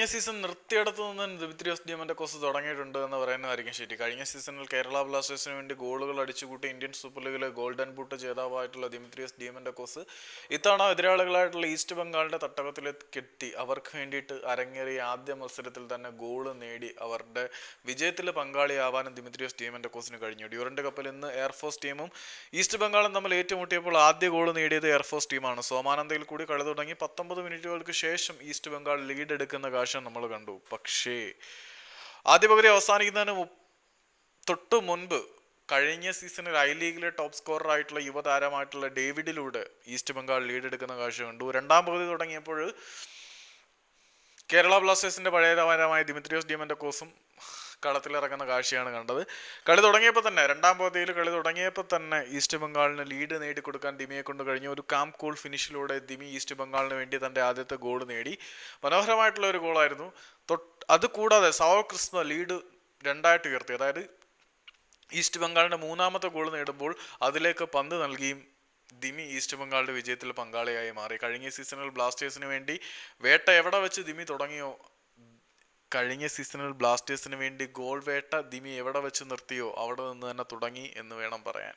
കഴിഞ്ഞ സീസൺ നിർത്തിയിടത്തു നിന്ന് ദിമിത്രിയോസ് ഡിയമന്റക്കോസ് തുടങ്ങിയിട്ടുണ്ട് എന്ന് പറയുന്നതായിരിക്കും ശരി. കഴിഞ്ഞ സീസണിൽ കേരള ബ്ലാസ്റ്റേഴ്സിന് വേണ്ടി ഗോളുകൾ അടിച്ചുകൂട്ടി ഇന്ത്യൻ സൂപ്പർ ലീഗിലെ ഗോൾഡൻ ബൂട്ട് ജേതാവായിട്ടുള്ള ദിമിത്രിയോസ് ഡിയമന്റക്കോസ് ഇത്തവണ എതിരാളികളായിട്ടുള്ള ഈസ്റ്റ് ബംഗാളിന്റെ കെട്ടി അവർക്ക് വേണ്ടിയിട്ട് അരങ്ങേറിയ ആദ്യ മത്സരത്തിൽ തന്നെ ഗോൾ നേടി അവരുടെ വിജയത്തിൽ പങ്കാളിയാവാനും ദിമിത്രിയോസ് ഡിയമന്റക്കോസിന് കഴിഞ്ഞു. ഡ്യൂറന്റ് കപ്പിൽ ഇന്ന് എയർഫോഴ്സ് ടീമും ഈസ്റ്റ് ബംഗാളും തമ്മിൽ ഏറ്റുമുട്ടിയപ്പോൾ ആദ്യ ഗോൾ നേടിയത് എയർഫോഴ്സ് ടീമാണ്. സോമാനന്ദയിൽ കൂടി കളി തുടങ്ങി പത്തൊമ്പത് മിനിറ്റുകൾക്ക് ശേഷം ഈസ്റ്റ് ബംഗാൾ ലീഡ് എടുക്കുന്ന കാഴ്ച നമ്മൾ കണ്ടു. പക്ഷേ ആദ്യ പകുതി അവസാനിക്കുന്നതിന് തൊട്ട് മുൻപ് കഴിഞ്ഞ സീസണിൽ ഐ ലീഗിലെ ടോപ്പ് സ്കോറർ ആയിട്ടുള്ള യുവതാരമായിട്ടുള്ള ഡേവിഡിലൂടെ ഈസ്റ്റ് ബംഗാൾ ലീഡ് എടുക്കുന്ന കാഴ്ച കണ്ടു. രണ്ടാം പകുതി തുടങ്ങിയപ്പോൾ കേരള ബ്ലാസ്റ്റേഴ്സിന്റെ പഴയ താരമായ ദിമിത്രിയോസ് ഡിയമന്റക്കോസും കളത്തിലിറങ്ങുന്ന കാഴ്ചയാണ് കണ്ടത്. കളി തുടങ്ങിയപ്പോൾ തന്നെ രണ്ടാം പകുതിയിൽ കളി തുടങ്ങിയപ്പോൾ തന്നെ ഈസ്റ്റ് ബംഗാളിന് ലീഡ് നേടിക്കൊടുക്കാൻ ദിമിയെ കൊണ്ട് കഴിഞ്ഞു. ഒരു കാം കൂൾ ഫിനിഷിലൂടെ ദിമി ഈസ്റ്റ് ബംഗാളിന് വേണ്ടി തന്റെ ആദ്യത്തെ ഗോൾ നേടി. മനോഹരമായിട്ടുള്ള ഒരു ഗോളായിരുന്നു. അത് കൂടാതെ സാവ ക്രിസ്മ ലീഡ് രണ്ടായിട്ട് ഉയർത്തി. അതായത് ഈസ്റ്റ് ബംഗാളിന്റെ മൂന്നാമത്തെ ഗോൾ നേടുമ്പോൾ അതിലേക്ക് പന്ത് നൽകിയും ദിമി ഈസ്റ്റ് ബംഗാളിന്റെ വിജയത്തിൽ പങ്കാളിയായി മാറി. കഴിഞ്ഞ സീസണിൽ ബ്ലാസ്റ്റേഴ്സിന് വേണ്ടി വേട്ട എവിടെ വെച്ച് ദിമി തുടങ്ങിയോ കഴിഞ്ഞ സീസണിൽ ബ്ലാസ്റ്റേഴ്സിന് വേണ്ടി ഗോൾ വേട്ട ദിമി എവിടെ വെച്ച് നിർത്തിയോ അവിടെ നിന്ന് തന്നെ തുടങ്ങി എന്ന് വേണം പറയാൻ.